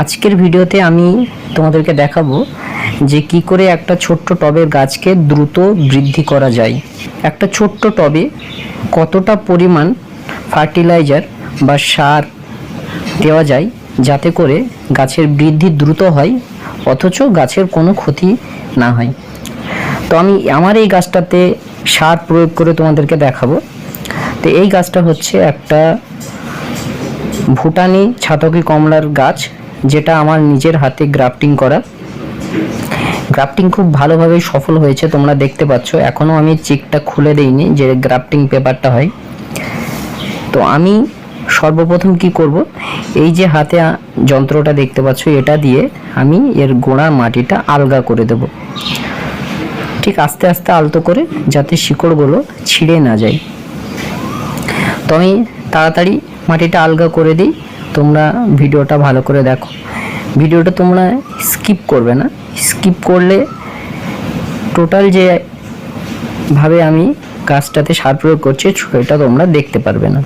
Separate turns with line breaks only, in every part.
আজকের ভিডিওতে আমি তোমাদেরকে দেখাবো যে কি করে একটা ছোট্ট টবের গাছকে দ্রুত বৃদ্ধি করা যায়। একটা ছোট্ট টবে কতটা পরিমাণ ফার্টিলাইজার বা সার দেওয়া যায় যাতে করে গাছের বৃদ্ধি দ্রুত হয়, অথচ গাছের কোনো ক্ষতি না হয়। তো আমি আমার এই গাছটাতে সার প্রয়োগ করে তোমাদেরকে দেখাবো। তো এই গাছটা হচ্ছে একটা ভুটানি ছাতকি কমলার গাছ। যেটা আমার নিজের হাতে গ্রাফটিং করা। গ্রাফটিং খুব ভালোভাবে সফল হয়েছে, তোমরা দেখতে পাচ্ছ। এখনও আমি চিকটা খুলে দেইনি যে গ্রাফটিং পেপারটা হয়। তো আমি সর্বপ্রথম কি করব? এই যে হাতে যন্ত্রটা দেখতে পাচ্ছ, এটা দিয়ে আমি এর গোড়ার মাটিটা আলগা করে দেব। ঠিক আস্তে আস্তে আলতো করে যাতে শিকড়গুলো ছিঁড়ে না যায়। তো আমি তাড়াতাড়ি মাটিটা আলগা করে দিই। তোমরা ভিডিওটা ভালো করে দেখো। ভিডিওটা তোমরা স্কিপ করবে না। স্কিপ করলে টোটাল যে ভাবে আমি গাছটাতে সার প্রয়োগ করছি, সেটা তোমরা দেখতে পারবে না।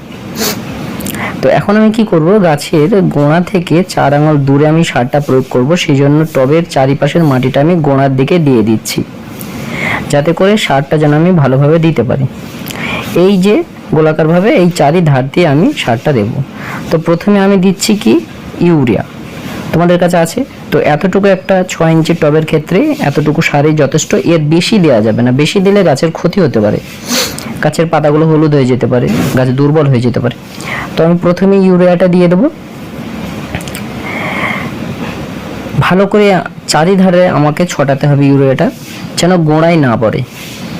তো এখন আমি কি করব, গাছের গোড়া থেকে চার আঙুল দূরে আমি সারটা প্রয়োগ করব সেই জন্য টবের চারিপাশের মাটিটা আমি গোড়ার দিকে দিয়ে দিচ্ছি। যাতে করে সারটা যেন আমি ভালোভাবে দিতে পারি। এই যে গোলাকারভাবে এই চারি ধার দিয়ে আমি সারটা দেব। তো প্রথমে আমি দিচ্ছি কি? ইউরিয়া। তোমাদের কাছে আছে? তো এতটুকু একটা ছয় ইঞ্চি টবের ক্ষেত্রে এতটুকু সারই যথেষ্ট। এর বেশি দেওয়া যাবে না। বেশি দিলে গাছের ক্ষতি হতে পারে। গাছের পাতাগুলো হলুদ হয়ে যেতে পারে। গাছ দুর্বল হয়ে যেতে পারে। তো আমি প্রথমে ইউরিয়াটা দিয়ে দেবো। ভালো করে চারিধারে আমাকে ছটাতে হবে ইউরিয়াটা, যেন গোড়ায় না পড়ে।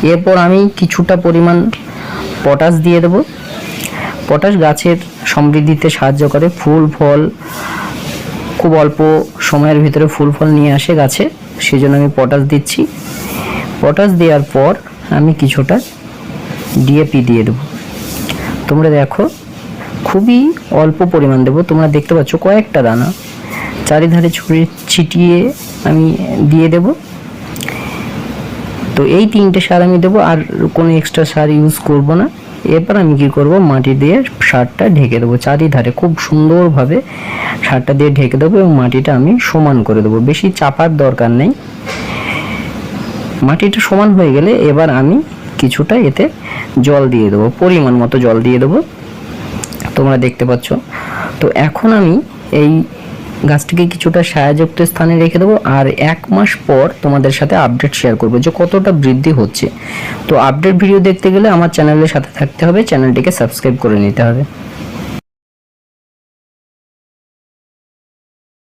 এরপর আমি কিছুটা পরিমাণ পটাশ দিয়ে দেবো। পটাশ গাছের সমৃদ্ধিতে সাহায্য করে, ফুল, ফল, খুব অল্প সময়ের ভিতরে ফুল, ফল নিয়ে আসে গাছে সেই জন্য আমি পটাশ দিচ্ছি। পটাশ দেওয়ার পর আমি কিছুটা ডিএপি দিয়ে দেবো। তোমরা দেখো, খুবই অল্প পরিমাণ দেবো। তোমরা দেখতে পাচ্ছ কয়েকটা দানা। চারিধারে ছড়িয়ে ছিটিয়ে আমি দিয়ে দেব। তো এই তিনটে সার আমি দেবো, আর কোনো এক্সট্রা সার ইউজ করব না। এরপর আমি কি করব, মাটি দিয়ে সারটা ঢেকে দেবো। চারিধারে খুব সুন্দরভাবে সারটা দিয়ে ঢেকে দেবো এবং মাটিটা আমি সমান করে দেবো। বেশি চাপার দরকার নেই। মাটিটা সমান হয়ে গেলে এবার আমি কিছুটা এতে জল দিয়ে দেবো, পরিমাণ মতো জল দিয়ে দেবো। তোমরা দেখতে পাচ্ছ। তো এখন আমি এই গাছটিকে কিছুটা সায়াযুক্ত স্থানে রেখে দেবো আর এক মাস পর তোমাদের সাথে আপডেট শেয়ার করব যে কতটা বৃদ্ধি হচ্ছে। তো আপডেট ভিডিও দেখতে গেলে আমার চ্যানেলের সাথে থাকতে হবে চ্যানেলটিকে সাবস্ক্রাইব করে নিতে হবে।